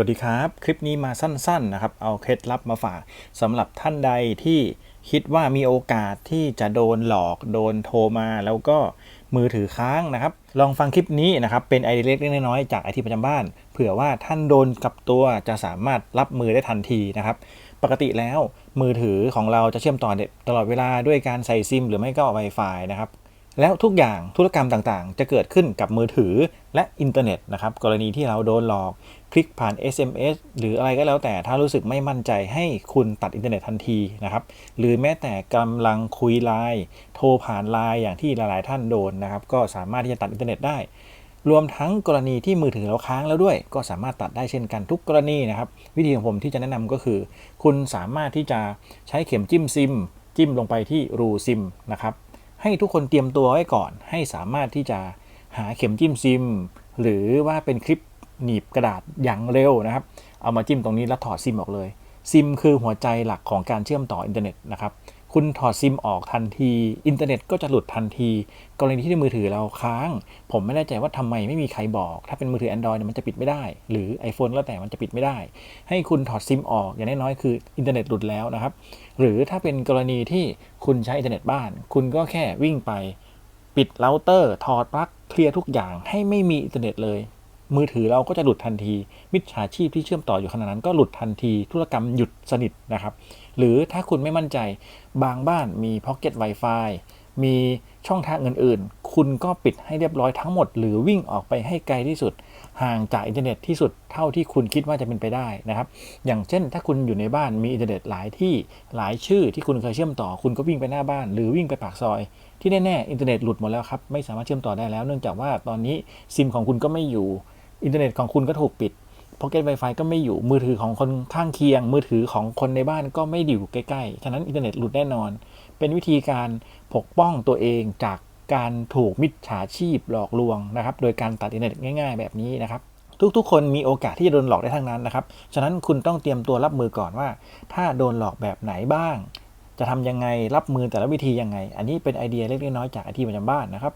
วัสดีครับ คลิปนี้มาสั้นๆนะครับ เอาเคล็ดลับมาฝากสำหรับท่านใดที่คิดว่ามีโอกาสที่จะโดนหลอกโดนโทรมาแล้วก็มือถือค้างนะครับ ลองฟังคลิปนี้นะครับ เป็นไอเดียเล็กๆน้อยๆจากไอทีประจำบ้าน เผื่อว่าท่านโดนกับตัวจะสามารถรับมือได้ทันทีนะครับ ปกติแล้วมือถือของเราจะเชื่อมต่อตลอดเวลาด้วยการใส่ซิม หรือไม่ก็ Wi-Fi นะครับ แล้วทุกอย่างธุรกรรมต่างๆ จะเกิดขึ้นกับมือถือและอินเทอร์เน็ตนะครับกรณีที่เราโดนหลอกคลิกผ่าน SMS หรืออะไรก็แล้วแต่ถ้ารู้สึกไม่มั่นใจให้คุณตัดอินเทอร์เน็ตทันทีนะครับหรือแม้แต่กำลังคุยไลน์โทรผ่านไลน์อย่างที่หลายๆ ท่านโดนนะครับก็สามารถที่จะตัดอินเทอร์เน็ตได้รวมทั้งกรณีที่มือถือเราค้างแล้วด้วย ก็สามารถตัดได้เช่นกันทุกกรณีนะครับวิธีของผมที่จะแนะนำก็คือ คุณสามารถที่จะใช้เข็มจิ้มซิม จิ้มลงไปที่รูซิมนะครับ ให้ทุกคนเตรียมตัวไว้ก่อน ให้สามารถที่จะหาเข็มจิ้มซิม หรือว่าเป็นคลิปหนีบกระดาษอย่างเร็วนะครับ เอามาจิ้มตรงนี้แล้วถอดซิมออกเลย ซิมคือหัวใจหลักของการเชื่อมต่ออินเทอร์เน็ตนะครับ คุณถอดซิมออกทันที อินเทอร์เน็ตก็จะหลุดทันที กรณีที่มือถือเราค้าง ผมไม่แน่ใจว่าทำไมไม่มีใครบอก ถ้าเป็นมือถือ Android เนี่ยมันจะปิดไม่ได้ หรือ iPhone แล้วแต่มันจะปิดไม่ได้ ให้คุณถอดซิมออกอย่างน้อยๆคืออินเทอร์เน็ตหลุดแล้วนะครับ หรือถ้าเป็นกรณีที่คุณใช้อินเทอร์เน็ตบ้าน คุณก็แค่วิ่งไป ปิดเราเตอร์ ถอดปลั๊กเคลียร์ทุกอย่างให้ไม่มีอินเทอร์เน็ตเลย มือถือเราก็จะหลุดทันที มิจฉาชีพที่เชื่อมต่ออยู่ขนาดนั้นก็หลุดทันที ธุรกรรมหยุดสนิทนะครับ หรือถ้าคุณไม่มั่นใจ บางบ้านมี Pocket Wi-Fi มีช่องทางอื่นๆ คุณก็ปิดให้เรียบร้อยทั้งหมด หรือวิ่งออกไปให้ไกลที่สุด ห่างจากอินเทอร์เน็ตที่สุดเท่าที่คุณคิดว่าจะเป็นไปได้นะครับ อย่างเช่น ถ้าคุณอยู่ในบ้านมีอินเทอร์เน็ตหลายที่หลายชื่อที่คุณเคยเชื่อมต่อ คุณก็วิ่งไปหน้าบ้าน หรือวิ่งไปปากซอย ที่แน่ๆอินเทอร์เน็ตหลุดหมดแล้วครับไม่สามารถเชื่อมต่อได้แล้ว เนื่องจากว่าตอนนี้ซิมของคุณก็ไม่อยู่ อินเทอร์เน็ตของคุณก็ถูกปิด Pocket Wi-Fi ก็ไม่อยู่มือถือของคนข้างเคียง มือถือของคนในบ้านก็ไม่อยู่ใกล้ๆ ฉะนั้นอินเทอร์เน็ตหลุดแน่นอน เป็นวิธีการปกป้องตัวเองจากการถูกมิจฉาชีพหลอกลวงนะครับ โดยการตัดอินเทอร์เน็ตง่าย ๆ แบบนี้นะครับ ทุกๆ คนมีโอกาสที่จะโดนหลอกได้ทั้งนั้นนะครับ ฉะนั้นคุณต้องเตรียมตัวรับมือก่อนว่า ถ้าโดนหลอกแบบไหนบ้าง จะทำยังไงรับมือแต่ละวิธียังไง อันนี้เป็นไอเดียเล็กๆน้อยๆจากไอทีประจำบ้านนะครับ